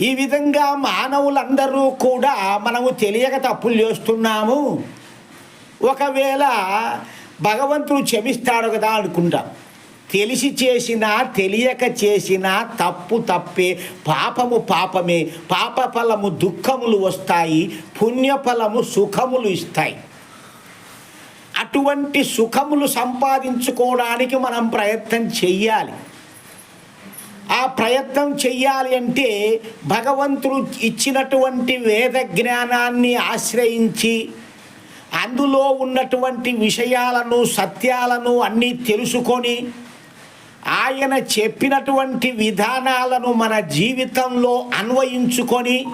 ఈ విధంగా మానవులందరూ కూడా మనము తెలియక తప్పులు చేస్తున్నాము. ఒకవేళ భగవంతుడు క్షమిస్తాడు కదా అనుకుంటాం. తెలిసి చేసినా తెలియక చేసినా తప్పు తప్పే పాపము పాపమే పాప ఫలము దుఃఖములు వస్తాయి పుణ్యఫలము సుఖములు ఇస్తాయి. అటువంటి సుఖములు సంపాదించుకోవడానికి మనం ప్రయత్నం చెయ్యాలి. ఆ ప్రయత్నం చెయ్యాలి అంటే భగవంతుడు ఇచ్చినటువంటి వేద జ్ఞానాన్ని ఆశ్రయించి అందులో ఉన్నటువంటి విషయాలను సత్యాలను అన్నీ తెలుసుకొని ఆయన చెప్పినటువంటి విధానాలను మన జీవితంలో అన్వయించుకొని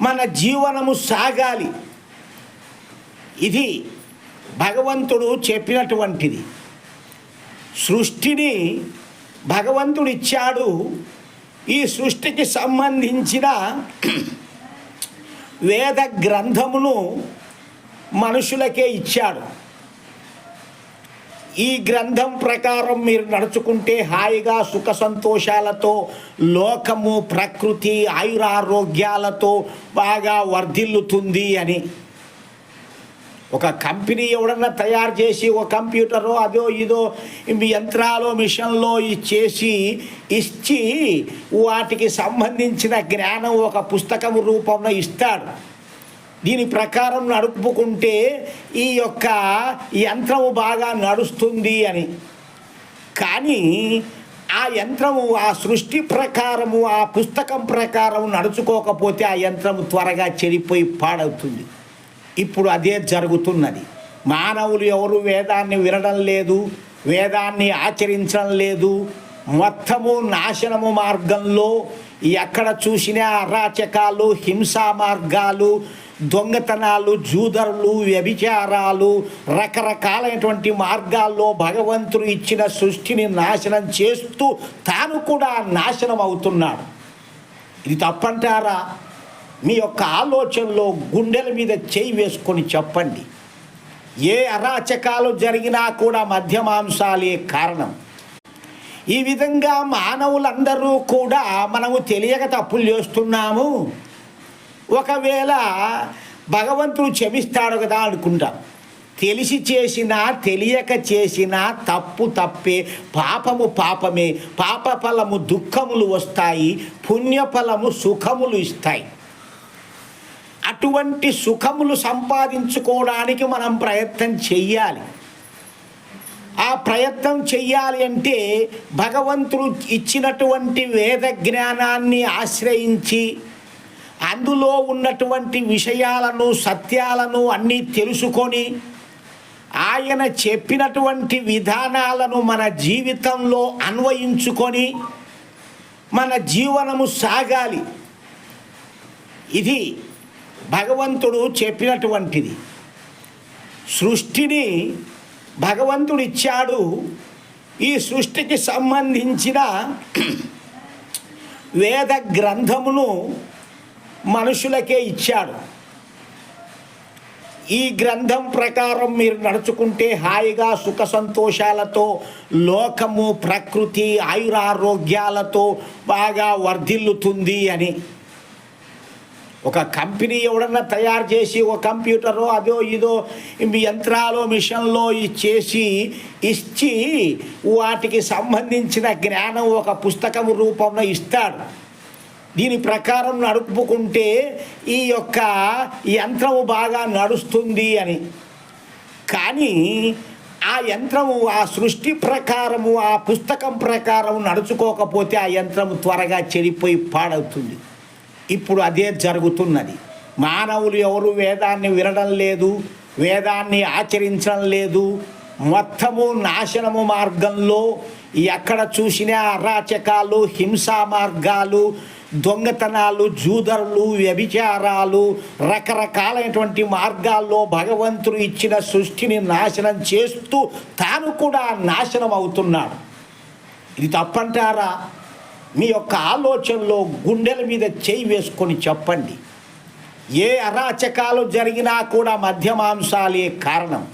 మన జీవనము సాగాలి. ఇది భగవంతుడు చెప్పినటువంటిది. సృష్టిని భగవంతుడు ఇచ్చాడు ఈ సృష్టికి సంబంధించిన వేద గ్రంథమును మనుషులకే ఇచ్చాడు. ఈ గ్రంథం ప్రకారం మీరు నడుచుకుంటే హాయిగా సుఖ సంతోషాలతో లోకము ప్రకృతి ఆయురారోగ్యాలతో బాగా వర్ధిల్లుతుంది అని. ఒక కంపెనీ ఎవడన్నా తయారు చేసి ఒక కంప్యూటరో అదో ఇదో ఇవి యంత్రాలు మిషన్లో చేసి ఇచ్చి వాటికి సంబంధించిన జ్ఞానం ఒక పుస్తకం రూపంలో ఇస్తాడు. దీని ప్రకారం నడుపుకుంటే ఈ యొక్క యంత్రము బాగా నడుస్తుంది అని. కానీ ఆ యంత్రము ఆ సృష్టి ప్రకారము ఆ పుస్తకం ప్రకారం నడుచుకోకపోతే ఆ యంత్రము త్వరగా చెడిపోయి పాడవుతుంది. ఇప్పుడు అదే జరుగుతున్నది. మానవులు ఎవరు వేదాన్ని వినడం లేదు వేదాన్ని ఆచరించడం లేదు. మొత్తము నాశనము మార్గంలో ఎక్కడ చూసినా అరాచకాలు హింసా మార్గాలు దొంగతనాలు జూదరులు వ్యభిచారాలు రకరకాలైనటువంటి మార్గాల్లో భగవంతుడు ఇచ్చిన సృష్టిని నాశనం చేస్తూ తాను కూడా నాశనం అవుతున్నాడు ఇది తప్పంటారా? మీ యొక్క ఆలోచనలో గుండెల మీద చేయి వేసుకొని చెప్పండి. ఏ అరాచకాలు జరిగినా కూడా మధ్యమాంసాలే కారణం. ఈ విధంగా మానవులందరూ కూడా మనము తెలియక తప్పులు చేస్తున్నాము. ఒకవేళ భగవంతుడు క్షమిస్తాడు కదా అనుకుంటాం. తెలిసి చేసినా తెలియక చేసినా తప్పు తప్పే పాపము పాపమే పాప ఫలము దుఃఖములు వస్తాయి పుణ్యఫలము సుఖములు ఇస్తాయి. అటువంటి సుఖములు సంపాదించుకోవడానికి మనం ప్రయత్నం చెయ్యాలి. ఆ ప్రయత్నం చెయ్యాలి అంటే భగవంతుడు ఇచ్చినటువంటి వేద జ్ఞానాన్ని ఆశ్రయించి అందులో ఉన్నటువంటి విషయాలను సత్యాలను అన్నీ తెలుసుకొని ఆయన చెప్పినటువంటి విధానాలను మన జీవితంలో అన్వయించుకొని మన జీవనము సాగాలి. ఇది భగవంతుడు చెప్పినటువంటిది. సృష్టిని భగవంతుడు ఇచ్చాడు ఈ సృష్టికి సంబంధించిన వేద గ్రంథమును మనుషులకే ఇచ్చాడు. ఈ గ్రంథం ప్రకారం మీరు నడుచుకుంటే హాయిగా సుఖ సంతోషాలతో లోకము ప్రకృతి ఆయురారోగ్యాలతో బాగా వర్ధిల్లుతుంది అని. ఒక కంపెనీ ఎవడన్నా తయారు చేసి ఒక కంప్యూటరో అదో ఇదో యంత్రాలో యంత్రాలు మిషన్లో చేసి ఇచ్చి వాటికి సంబంధించిన జ్ఞానం ఒక పుస్తకం రూపంలో ఇస్తాడు. దీని ప్రకారం నడుపుకుంటే ఈ యొక్క యంత్రము బాగా నడుస్తుంది అని. కానీ ఆ యంత్రము ఆ సృష్టి ప్రకారము ఆ పుస్తకం ప్రకారం నడుచుకోకపోతే ఆ యంత్రము త్వరగా చెడిపోయి పాడవుతుంది. ఇప్పుడు అదే జరుగుతున్నది. మానవులు ఎవరు వేదాన్ని వినడం లేదు వేదాన్ని ఆచరించడం లేదు. మొత్తము నాశనము మార్గంలో ఎక్కడ చూసినా అరాచకాలు హింసా మార్గాలు దొంగతనాలు జూదరులు వ్యభిచారాలు రకరకాలైనటువంటి మార్గాల్లో భగవంతుడు ఇచ్చిన సృష్టిని నాశనం చేస్తూ తాను కూడా నాశనం అవుతున్నాడు ఇది తప్పంటారా? మీ యొక్క ఆలోచనలో గుండెల మీద చేయి వేసుకొని చెప్పండి. ఏ అరాచకాలు జరిగినా కూడా మధ్యమాంసాలే కారణం.